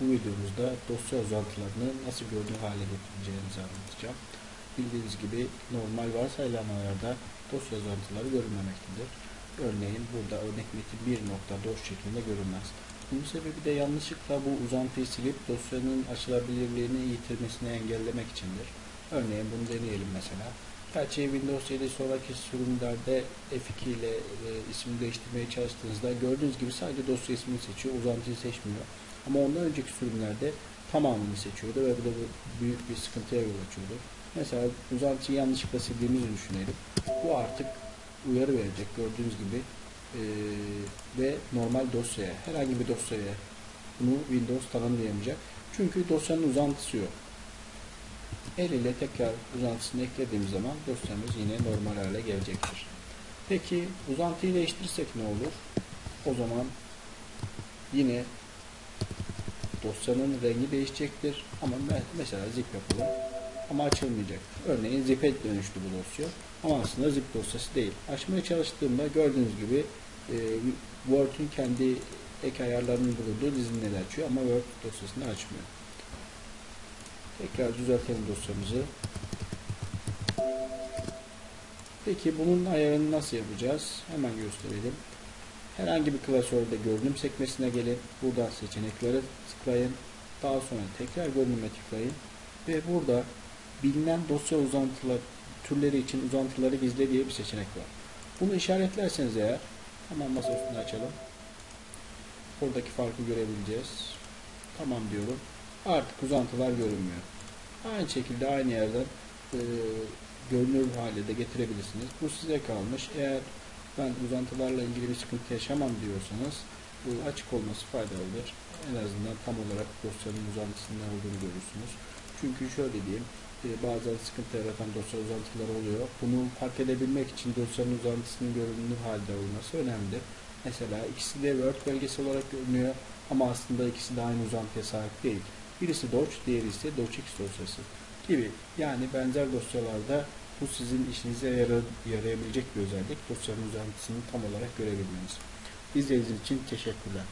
Bu videomuzda dosya uzantılarını nasıl görünür hale getireceğinizi anlatacağım. Bildiğiniz gibi normal varsayılanlarda dosya uzantıları görünmemektedir. Örneğin burada örnek metin 1.4 şeklinde görünmez. Bunun sebebi de yanlışlıkla bu uzantıyı silip dosyanın açılabilirliğini yitirmesini engellemek içindir. Örneğin bunu deneyelim mesela. Gerçi Windows 7 sonraki sürümlerde F2 ile e, isim değiştirmeye çalıştığınızda gördüğünüz gibi sadece dosya ismini seçiyor, uzantıyı seçmiyor. Ama ondan önceki sürümlerde tamamını seçiyordu ve bu da büyük bir sıkıntıya yol açıyordu. Mesela uzantıyı yanlışlıkla sildiğimizi düşünelim. Bu artık uyarı verecek gördüğünüz gibi e, ve normal dosyaya, herhangi bir dosyaya bunu Windows tanımlayamayacak. Çünkü dosyanın uzantısı yok. El ile tekrar uzantısını eklediğimiz zaman dosyamız yine normal hale gelecektir. Peki uzantıyı değiştirirsek ne olur? O zaman yine dosyanın rengi değişecektir. Ama me- mesela zip yapalım ama açılmayacak. Örneğin zip'e dönüştü bu dosya. Ama aslında zip dosyası değil. Açmaya çalıştığımda gördüğünüz gibi e, Word'un kendi ek ayarlarının bulunduğu dizinleri açıyor ama Word dosyasını açmıyor. Tekrar düzeltelim dosyamızı. Peki bunun ayarını nasıl yapacağız? Hemen gösterelim. Herhangi bir klasörde görünüm sekmesine gelin. Buradan seçeneklere tıklayın. Daha sonra tekrar görünüme tıklayın. Ve burada bilinen dosya uzantılar türleri için uzantıları gizle diye bir seçenek var. Bunu işaretlerseniz eğer hemen masa üstünde açalım. Oradaki farkı görebileceğiz. Tamam diyorum. Artık uzantılar görünmüyor. Aynı şekilde aynı yerden e, görünür hale de getirebilirsiniz. Bu size kalmış. Eğer ben uzantılarla ilgili bir sıkıntı yaşamam diyorsanız bu açık olması faydalıdır. En azından tam olarak dosyanın uzantısının ne olduğunu görürsünüz. Çünkü şöyle diyeyim, e, bazen sıkıntı yaratan dosya uzantıları oluyor. Bunu fark edebilmek için dosyanın uzantısının görünür halde olması önemli. Mesela ikisi de Word belgesi olarak görünüyor ama aslında ikisi de aynı uzantıya sahip değil. Birisi Doc, diğeri ise DocX dosyası gibi. Yani benzer dosyalarda bu sizin işinize yara- yarayabilecek bir özellik. Dosyanın uzantısını tam olarak görebilmeniz. İzlediğiniz için teşekkürler.